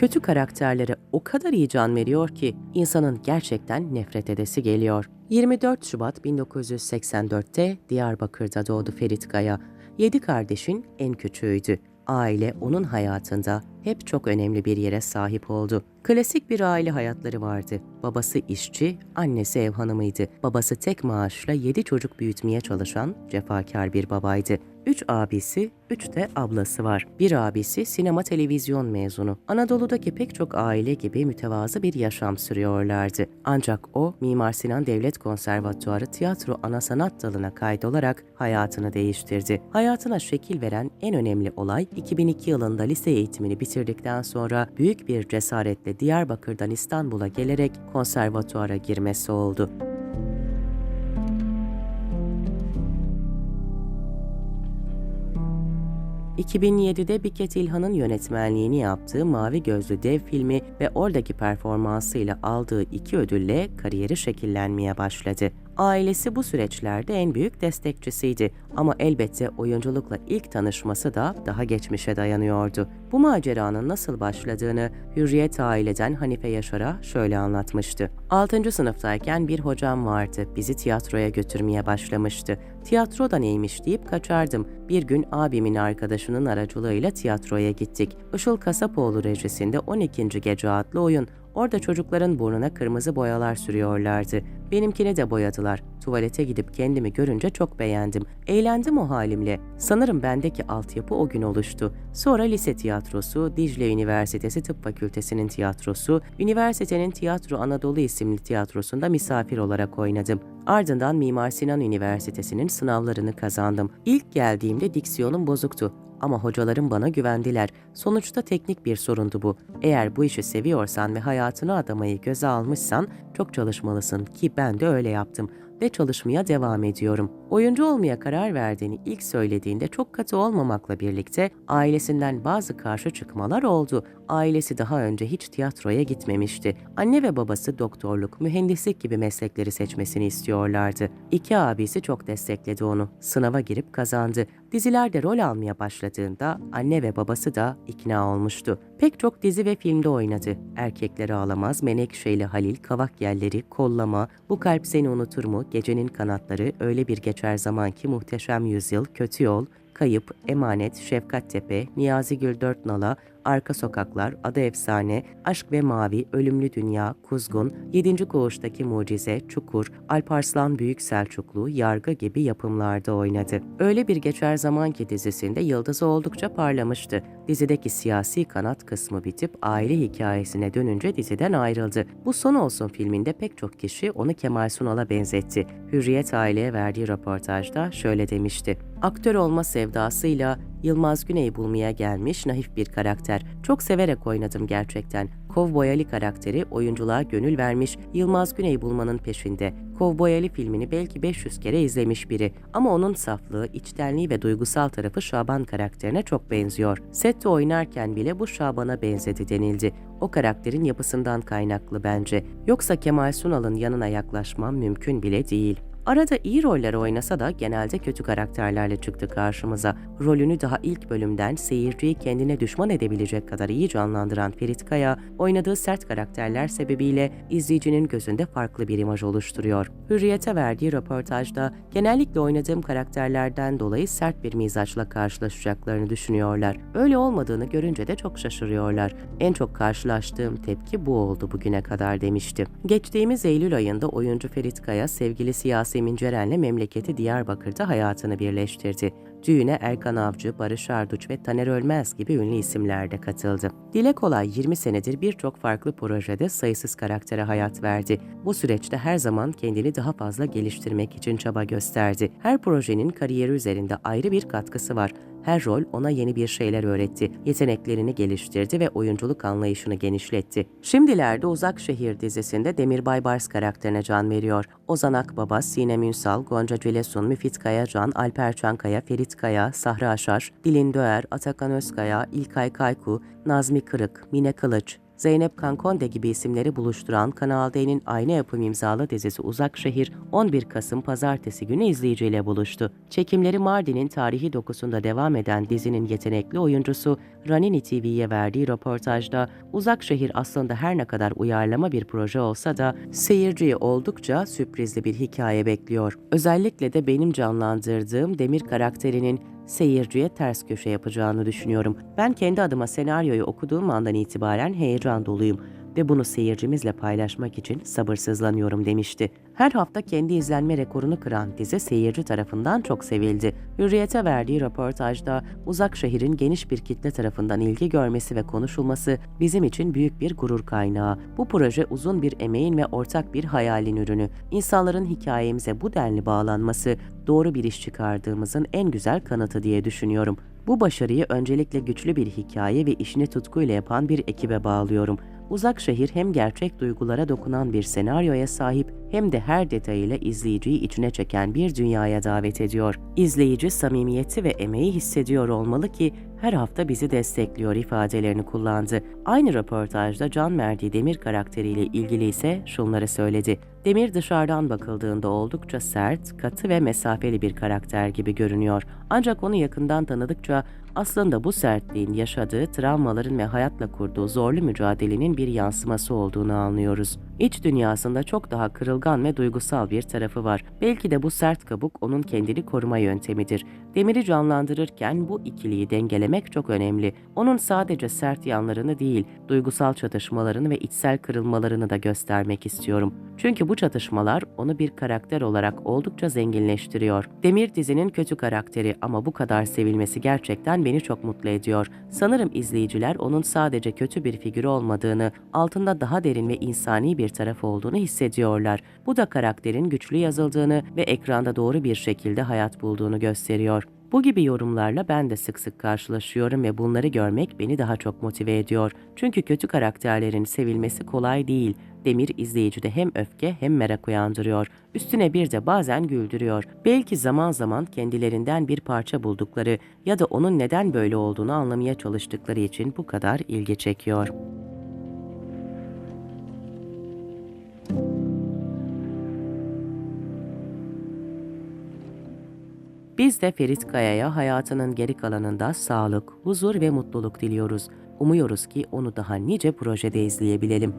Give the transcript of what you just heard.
Kötü karakterlere o kadar iyi can veriyor ki insanın gerçekten nefret edesi geliyor. 24 Şubat 1984'te Diyarbakır'da doğdu Ferit Kaya. Yedi kardeşin en küçüğüydü. Aile onun hayatında hep çok önemli bir yere sahip oldu. Klasik bir aile hayatları vardı. Babası işçi, annesi ev hanımıydı. Babası tek maaşla yedi çocuk büyütmeye çalışan cefakar bir babaydı. Üç abisi, üç de ablası var. Bir abisi sinema televizyon mezunu. Anadolu'daki pek çok aile gibi mütevazı bir yaşam sürüyorlardı. Ancak o, Mimar Sinan Devlet Konservatuarı tiyatro ana sanat dalına kaydolarak hayatını değiştirdi. Hayatına şekil veren en önemli olay 2002 yılında lise eğitimini bitirdikten sonra büyük bir cesaretle Diyarbakır'dan İstanbul'a gelerek konservatuara girmesi oldu. ...2007'de Biket İlhan'ın yönetmenliğini yaptığı Mavi Gözlü Dev filmi ve oradaki performansıyla aldığı iki ödülle kariyeri şekillenmeye başladı. Ailesi bu süreçlerde en büyük destekçisiydi ama elbette oyunculukla ilk tanışması da daha geçmişe dayanıyordu. Bu maceranın nasıl başladığını Hürriyet aileden Hanife Yaşar'a şöyle anlatmıştı. 6. sınıftayken bir hocam vardı. Bizi tiyatroya götürmeye başlamıştı. Tiyatro da neymiş deyip kaçardım. Bir gün abimin arkadaşının aracılığıyla tiyatroya gittik. Işıl Kasapoğlu rejisinde 12. Gece adlı oyun. Orada çocukların burnuna kırmızı boyalar sürüyorlardı. Benimkini de boyadılar. Tuvalete gidip kendimi görünce çok beğendim. Eğlendim o halimle. Sanırım bendeki altyapı o gün oluştu. Sonra lise tiyatrosu, Dicle Üniversitesi Tıp Fakültesinin tiyatrosu, üniversitenin Tiyatro Anadolu isimli tiyatrosunda misafir olarak oynadım. Ardından Mimar Sinan Üniversitesi'nin sınavlarını kazandım. İlk geldiğimde diksiyonum bozuktu. Ama hocalarım bana güvendiler. Sonuçta teknik bir sorundu bu. Eğer bu işi seviyorsan ve hayatını adamayı göze almışsan çok çalışmalısın ki ben de öyle yaptım ve çalışmaya devam ediyorum. Oyuncu olmaya karar verdiğini ilk söylediğinde çok katı olmamakla birlikte ailesinden bazı karşı çıkmalar oldu. Ailesi daha önce hiç tiyatroya gitmemişti. Anne ve babası doktorluk, mühendislik gibi meslekleri seçmesini istiyorlardı. İki abisi çok destekledi onu. Sınava girip kazandı. Dizilerde rol almaya başladığında anne ve babası da ikna olmuştu. Pek çok dizi ve filmde oynadı. Erkekleri Ağlamaz, Menekşe ile Halil, Kavak Yelleri, Kollama, Bu Kalp Seni Unutur mu, Gecenin Kanatları, Öyle Bir Geçer Zaman ki Muhteşem Yüzyıl, Kötü Yol, Kayıp, Emanet, Şefkat Tepe, Niyazi Gül Dört Nala, Arka Sokaklar, Adı Efsane, Aşk ve Mavi, Ölümlü Dünya, Kuzgun, Yedinci Koğuştaki Mucize, Çukur, Alparslan Büyük Selçuklu, Yargı gibi yapımlarda oynadı. Öyle Bir Geçer Zaman ki dizisinde yıldızı oldukça parlamıştı. Dizideki siyasi kanat kısmı bitip aile hikayesine dönünce diziden ayrıldı. Bu Son Olsun filminde pek çok kişi onu Kemal Sunal'a benzetti. Hürriyet aileye verdiği röportajda şöyle demişti. Aktör olma sevdasıyla Yılmaz Güney bulmaya gelmiş naif bir karakter. Çok severek oynadım gerçekten. Kovboy Ali karakteri oyunculuğa gönül vermiş Yılmaz Güney bulmanın peşinde. Kovboy Ali filmini belki 500 kere izlemiş biri ama onun saflığı, içtenliği ve duygusal tarafı Şaban karakterine çok benziyor. Sette oynarken bile bu Şaban'a benzedi denildi. O karakterin yapısından kaynaklı bence. Yoksa Kemal Sunal'ın yanına yaklaşmam mümkün bile değil. Arada iyi roller oynasa da genelde kötü karakterlerle çıktı karşımıza. Rolünü daha ilk bölümden seyirciyi kendine düşman edebilecek kadar iyi canlandıran Ferit Kaya, oynadığı sert karakterler sebebiyle izleyicinin gözünde farklı bir imaj oluşturuyor. Hürriyete verdiği röportajda genellikle oynadığım karakterlerden dolayı sert bir mizaçla karşılaşacaklarını düşünüyorlar. Öyle olmadığını görünce de çok şaşırıyorlar. En çok karşılaştığım tepki bu oldu bugüne kadar demişti. Geçtiğimiz Eylül ayında oyuncu Ferit Kaya sevgilisi Yasemin Ceren'le memleketi Diyarbakır'da hayatını birleştirdi. Düğüne Erkan Avcı, Barış Arduç ve Taner Ölmez gibi ünlü isimler de katıldı. Dile Kolay 20 senedir birçok farklı projede sayısız karaktere hayat verdi. Bu süreçte her zaman kendini daha fazla geliştirmek için çaba gösterdi. Her projenin kariyeri üzerinde ayrı bir katkısı var. Her rol ona yeni bir şeyler öğretti, yeteneklerini geliştirdi ve oyunculuk anlayışını genişletti. Şimdilerde Uzak Şehir dizisinde Demir Baybars karakterine can veriyor. Ozan Akbaba, Sinem Ünsal, Gonca Celesun, Müfit Kayacan, Alper Çankaya, Ferit Kaya, Sahra Aşar, Dilin Döer, Atakan Özkaya, İlkay Kayku, Nazmi Kırık, Mine Kılıç, Zeynep Kankonde gibi isimleri buluşturan Kanal D'nin aynı yapım imzalı dizisi Uzak Şehir 11 Kasım Pazartesi günü izleyiciyle buluştu. Çekimleri Mardin'in tarihi dokusunda devam eden dizinin yetenekli oyuncusu Ranini TV'ye verdiği röportajda Uzak Şehir aslında her ne kadar uyarlama bir proje olsa da seyirciyi oldukça sürprizli bir hikaye bekliyor. Özellikle de benim canlandırdığım Demir karakterinin seyirciye ters köşe yapacağını düşünüyorum. Ben kendi adıma senaryoyu okuduğum andan itibaren heyecan doluyum ve bunu seyircimizle paylaşmak için sabırsızlanıyorum demişti. Her hafta kendi izlenme rekorunu kıran dizi seyirci tarafından çok sevildi. Hürriyet'e verdiği röportajda Uzak Şehir'in geniş bir kitle tarafından ilgi görmesi ve konuşulması bizim için büyük bir gurur kaynağı. Bu proje uzun bir emeğin ve ortak bir hayalin ürünü. İnsanların hikayemize bu denli bağlanması doğru bir iş çıkardığımızın en güzel kanıtı diye düşünüyorum. Bu başarıyı öncelikle güçlü bir hikaye ve işini tutkuyla yapan bir ekibe bağlıyorum. Uzak Şehir hem gerçek duygulara dokunan bir senaryoya sahip hem de her detayıyla izleyiciyi içine çeken bir dünyaya davet ediyor. İzleyici samimiyeti ve emeği hissediyor olmalı ki her hafta bizi destekliyor ifadelerini kullandı. Aynı röportajda Can Merdi Demir karakteriyle ilgili ise şunları söyledi. Demir dışarıdan bakıldığında oldukça sert, katı ve mesafeli bir karakter gibi görünüyor. Ancak onu yakından tanıdıkça aslında bu sertliğin yaşadığı travmaların ve hayatla kurduğu zorlu mücadelenin bir yansıması olduğunu anlıyoruz. İç dünyasında çok daha kırılgan ve duygusal bir tarafı var. Belki de bu sert kabuk onun kendini koruma yöntemidir. Demir'i canlandırırken bu ikiliyi dengelemek çok önemli. Onun sadece sert yanlarını değil, duygusal çatışmalarını ve içsel kırılmalarını da göstermek istiyorum. Çünkü bu çatışmalar onu bir karakter olarak oldukça zenginleştiriyor. Demir dizinin kötü karakteri ama bu kadar sevilmesi gerçekten beni çok mutlu ediyor. Sanırım izleyiciler onun sadece kötü bir figür olmadığını, altında daha derin ve insani bir taraf olduğunu hissediyorlar. Bu da karakterin güçlü yazıldığını ve ekranda doğru bir şekilde hayat bulduğunu gösteriyor. Bu gibi yorumlarla ben de sık sık karşılaşıyorum ve bunları görmek beni daha çok motive ediyor. Çünkü kötü karakterlerin sevilmesi kolay değil. Demir izleyicide hem öfke hem merak uyandırıyor. Üstüne bir de bazen güldürüyor. Belki zaman zaman kendilerinden bir parça buldukları ya da onun neden böyle olduğunu anlamaya çalıştıkları için bu kadar ilgi çekiyor. Biz de Ferit Kaya'ya hayatının geri kalanında sağlık, huzur ve mutluluk diliyoruz. Umuyoruz ki onu daha nice projede izleyebilelim.